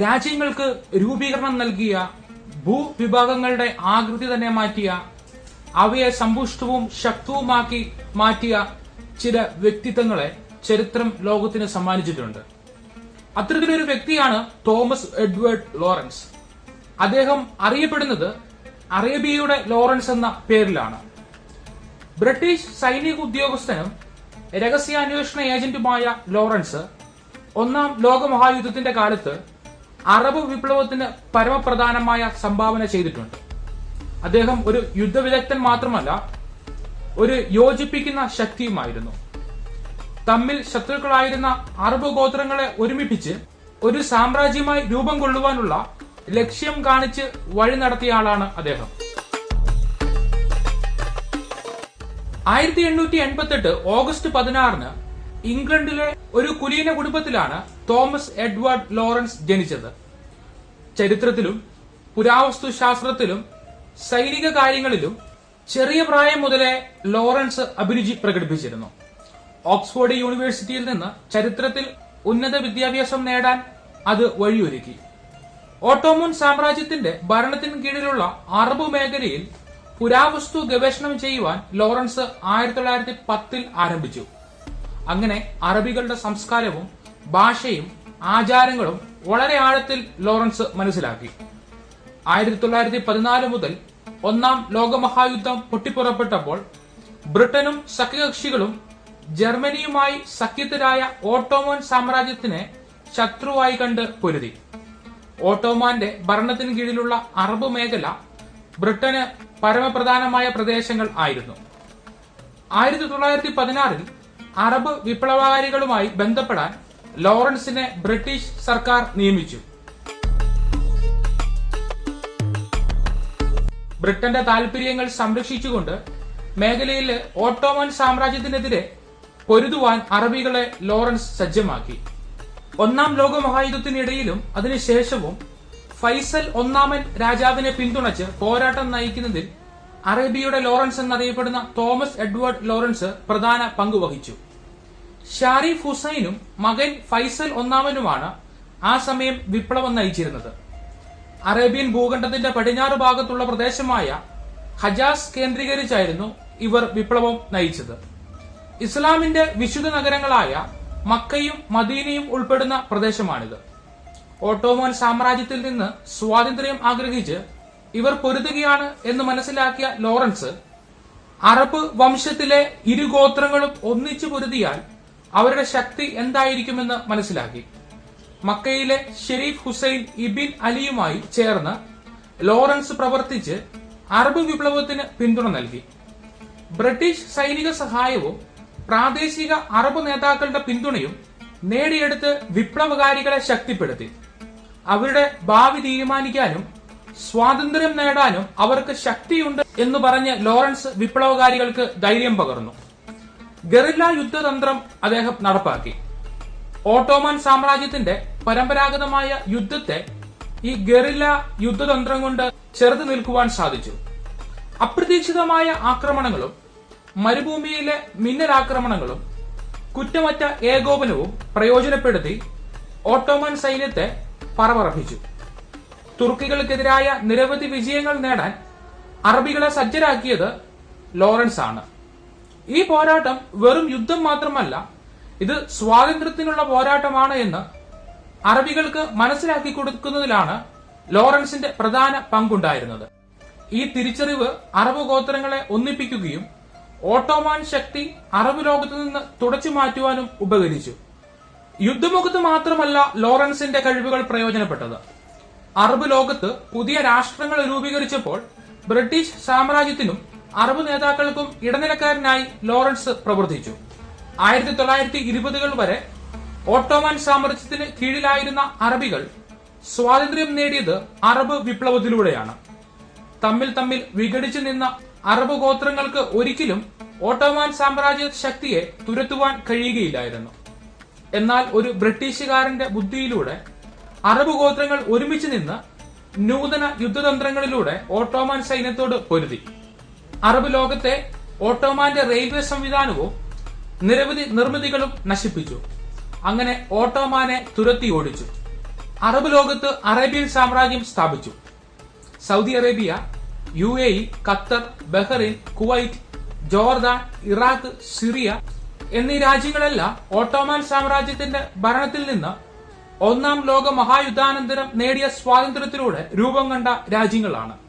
രാജ്യങ്ങൾക്ക് രൂപീകരണം നൽകിയ ഭൂവിഭാഗങ്ങളുടെ ആകൃതി തന്നെ മാറ്റിയ അവയെ സമ്പുഷ്ടവും ശക്തവുമാക്കി മാറ്റിയ ചില വ്യക്തിത്വങ്ങളെ ചരിത്രം ലോകത്തിന് സമ്മാനിച്ചിട്ടുണ്ട്. അത്തരത്തിലൊരു വ്യക്തിയാണ് തോമസ് എഡ്വേർഡ് ലോറൻസ്. അദ്ദേഹം അറിയപ്പെടുന്നത് അറേബ്യയുടെ ലോറൻസ് എന്ന പേരിലാണ്. ബ്രിട്ടീഷ് സൈനിക ഉദ്യോഗസ്ഥനും രഹസ്യാന്വേഷണ ഏജന്റുമായ ലോറൻസ് ഒന്നാം ലോകമഹായുദ്ധത്തിന്റെ കാലത്ത് അറബ് വിപ്ലവത്തിന് പരമപ്രധാനമായ സംഭാവന ചെയ്തിട്ടുണ്ട്. അദ്ദേഹം ഒരു യുദ്ധവിദഗ്ധൻ മാത്രമല്ല ഒരു യോജിപ്പിക്കുന്ന ശക്തിയുമായിരുന്നു. തമ്മിൽ ശത്രുക്കളായിരുന്ന അറബ് ഗോത്രങ്ങളെ ഒരുമിപ്പിച്ച് ഒരു സാമ്രാജ്യമായി രൂപം കൊള്ളുവാനുള്ള ലക്ഷ്യം കാണിച്ച് വഴി നടത്തിയ ആളാണ് അദ്ദേഹം. ആയിരത്തി എണ്ണൂറ്റി എൺപത്തെട്ട് ഓഗസ്റ്റ് പതിനാറിന് ഇംഗ്ലണ്ടിലെ ഒരു കുലീന കുടുംബത്തിലാണ് തോമസ് എഡ്വേർഡ് ലോറൻസ് ജനിച്ചത്. ചരിത്രത്തിലും പുരാവസ്തു ശാസ്ത്രത്തിലും സൈനിക കാര്യങ്ങളിലും ചെറിയ പ്രായം മുതലേ ലോറൻസ് അഭിരുചി പ്രകടിപ്പിച്ചിരുന്നു. ഓക്സ്ഫോർഡ് യൂണിവേഴ്സിറ്റിയിൽ നിന്ന് ചരിത്രത്തിൽ ഉന്നത വിദ്യാഭ്യാസം നേടാൻ അത് വഴിയൊരുക്കി. ഓട്ടോമോൺ സാമ്രാജ്യത്തിന്റെ ഭരണത്തിന് കീഴിലുള്ള അറബ് മേഖലയിൽ പുരാവസ്തു ഗവേഷണം ചെയ്യുവാൻ ലോറൻസ് ആയിരത്തി തൊള്ളായിരത്തി പത്തിൽ ആരംഭിച്ചു. അങ്ങനെ അറബികളുടെ സംസ്കാരവും ഭാഷയും ആചാരങ്ങളും വളരെ ആഴത്തിൽ ലോറൻസ് മനസ്സിലാക്കി. ആയിരത്തി തൊള്ളായിരത്തി പതിനാല് മുതൽ ഒന്നാം ലോകമഹായുദ്ധം പൊട്ടിപ്പുറപ്പെട്ടപ്പോൾ ബ്രിട്ടനും സഖ്യകക്ഷികളും ജർമ്മനിയുമായി സഖ്യത്തിലായ ഓട്ടോമൻ സാമ്രാജ്യത്തിനെ ശത്രുവായി കണ്ട് പൊരുതി. ഓട്ടോമാന്റെ ഭരണത്തിന് കീഴിലുള്ള അറബ് മേഖല ബ്രിട്ടന് പരമപ്രധാനമായ പ്രദേശങ്ങൾ ആയിരുന്നു. ആയിരത്തി തൊള്ളായിരത്തി പതിനാറിൽ അറബ് വിപ്ലവകാരികളുമായി ബന്ധപ്പെടാൻ ലോറൻസിനെ ബ്രിട്ടീഷ് സർക്കാർ നിയമിച്ചു. ബ്രിട്ടന്റെ താൽപര്യങ്ങൾ സംരക്ഷിച്ചുകൊണ്ട് മേഖലയിൽ ഓട്ടോമൻ സാമ്രാജ്യത്തിനെതിരെ പൊരുതുവാൻ അറബികളെ ലോറൻസ് സജ്ജമാക്കി. ഒന്നാം ലോക മഹായുദ്ധത്തിനിടയിലും അതിനുശേഷവും ഫൈസൽ ഒന്നാമൻ രാജാവിനെ പിന്തുണച്ച് പോരാട്ടം നയിക്കുന്നതിൽ അറേബ്യയുടെ ലോറൻസ് എന്നറിയപ്പെടുന്ന തോമസ് എഡ്വേർഡ് ലോറൻസ് പ്രധാന പങ്കുവഹിച്ചു. ഷാരിഫ് ഹുസൈനും മകൻ ഫൈസൽ ഒന്നാമനുമാണ് ആ സമയം വിപ്ലവം നയിച്ചിരുന്നത്. അറേബ്യൻ ഭൂഖണ്ഡത്തിന്റെ പടിഞ്ഞാറ് ഭാഗത്തുള്ള പ്രദേശമായ ഹജാസ് കേന്ദ്രീകരിച്ചായിരുന്നു ഇവർ വിപ്ലവം നയിച്ചത്. ഇസ്ലാമിന്റെ വിശുദ്ധ നഗരങ്ങളായ മക്കയും മദീനയും ഉൾപ്പെടുന്ന പ്രദേശമാണിത്. ഓട്ടോമോൻ സാമ്രാജ്യത്തിൽ നിന്ന് സ്വാതന്ത്ര്യം ആഗ്രഹിച്ച് ഇവർ പൊരുതുകയാണ് എന്ന് മനസ്സിലാക്കിയ ലോറൻസ് അറബ് വംശത്തിലെ ഇരു ഗോത്രങ്ങളും ഒന്നിച്ചു പൊരുതിയാൽ അവരുടെ ശക്തി എന്തായിരിക്കുമെന്ന് മനസ്സിലാക്കി. മക്കയിലെ ഷെരീഫ് ഹുസൈൻ ഇബിൻ അലിയുമായി ചേർന്ന് ലോറൻസ് പ്രവർത്തിച്ച് അറബ് വിപ്ലവത്തിന് പിന്തുണ നൽകി. ബ്രിട്ടീഷ് സൈനിക സഹായവും പ്രാദേശിക അറബ് നേതാക്കളുടെ പിന്തുണയും നേടിയെടുത്ത് വിപ്ലവകാരികളെ ശക്തിപ്പെടുത്തി. അവരുടെ ഭാവി തീരുമാനിക്കാനും സ്വാതന്ത്ര്യം നേടാനും അവർക്ക് ശക്തിയുണ്ട് എന്ന് പറഞ്ഞ് ലോറൻസ് വിപ്ലവകാരികൾക്ക് ധൈര്യം പകർന്നു. ഗറില്ല യുദ്ധതന്ത്രം അദ്ദേഹം നടപ്പാക്കി. ഓട്ടോമൻ സാമ്രാജ്യത്തിന്റെ പരമ്പരാഗതമായ യുദ്ധത്തെ ഈ ഗറില്ല യുദ്ധതന്ത്രം കൊണ്ട് ചെറുത് നിൽക്കുവാൻ സാധിച്ചു. അപ്രതീക്ഷിതമായ ആക്രമണങ്ങളും മരുഭൂമിയിലെ മിന്നലാക്രമണങ്ങളും കുറ്റമറ്റ ഏകോപനവും പ്രയോജനപ്പെടുത്തി ഓട്ടോമൻ സൈന്യത്തെ പറവറപ്പിച്ചു. തുർക്കികൾക്കെതിരായ നിരവധി വിജയങ്ങൾ നേടാൻ അറബികളെ സജ്ജരാക്കിയത് ലോറൻസ് ആണ് ഈ പോരാട്ടം വെറും യുദ്ധം മാത്രമല്ല ഇത് സ്വാതന്ത്ര്യത്തിനുള്ള പോരാട്ടമാണ് എന്ന് അറബികൾക്ക് മനസ്സിലാക്കി കൊടുക്കുന്നതിലാണ് ലോറൻസിന്റെ പ്രധാന പങ്കുണ്ടായിരുന്നത്. ഈ തിരിച്ചറിവ് അറബ് ഗോത്രങ്ങളെ ഒന്നിപ്പിക്കുകയും ഓട്ടോമാൻ ശക്തി അറബ് ലോകത്തു നിന്ന് തുടച്ചു മാറ്റുവാനും ഉപകരിച്ചു. യുദ്ധമുഖത്ത് മാത്രമല്ല ലോറൻസിന്റെ കഴിവുകൾ പ്രയോജനപ്പെട്ടത്. അറബ് ലോകത്ത് പുതിയ രാഷ്ട്രങ്ങൾ രൂപീകരിച്ചപ്പോൾ ബ്രിട്ടീഷ് സാമ്രാജ്യത്തിനും അറബ് നേതാക്കൾക്കും ഇടനിലക്കാരനായി ലോറൻസ് പ്രവർത്തിച്ചു. ആയിരത്തി തൊള്ളായിരത്തി ഇരുപതുകൾ വരെ ഓട്ടോമാൻ സാമ്രാജ്യത്തിന് കീഴിലായിരുന്ന അറബികൾ സ്വാതന്ത്ര്യം നേടിയത് അറബ് വിപ്ലവത്തിലൂടെയാണ്. തമ്മിൽ തമ്മിൽ വിഘടിച്ചു നിന്ന അറബ് ഗോത്രങ്ങൾക്ക് ഒരിക്കലും ഓട്ടോമാൻ സാമ്രാജ്യ ശക്തിയെ തുരത്തുവാൻ കഴിയുകയില്ലായിരുന്നു. എന്നാൽ ഒരു ബ്രിട്ടീഷുകാരന്റെ ബുദ്ധിയിലൂടെ അറബ് ഗോത്രങ്ങൾ ഒരുമിച്ച് നിന്ന് നൂതന യുദ്ധതന്ത്രങ്ങളിലൂടെ ഓട്ടോമാൻ സൈന്യത്തോട് പൊരുതി. അറബ് ലോകത്തെ ഓട്ടോമാന്റെ റെയിൽവേ സംവിധാനവും നിരവധി നിർമ്മിതികളും നശിപ്പിച്ചു. അങ്ങനെ ഓട്ടോമാനെ തുരത്തി ഓടിച്ചു. അറബ് ലോകത്ത് അറേബ്യൻ സാമ്രാജ്യം സ്ഥാപിച്ചു. Saudi Arabia U A E Qatar Bahrain Kuwait Jordan Iraq Syria എന്നീ രാജ്യങ്ങളെല്ലാം ഓട്ടോമാൻ സാമ്രാജ്യത്തിന്റെ ഭരണത്തിൽ നിന്ന് ഒന്നാം ലോക മഹായുദ്ധാനന്തരം നേടിയ സ്വാതന്ത്ര്യത്തിലൂടെ രൂപം കണ്ട രാജ്യങ്ങളാണ്.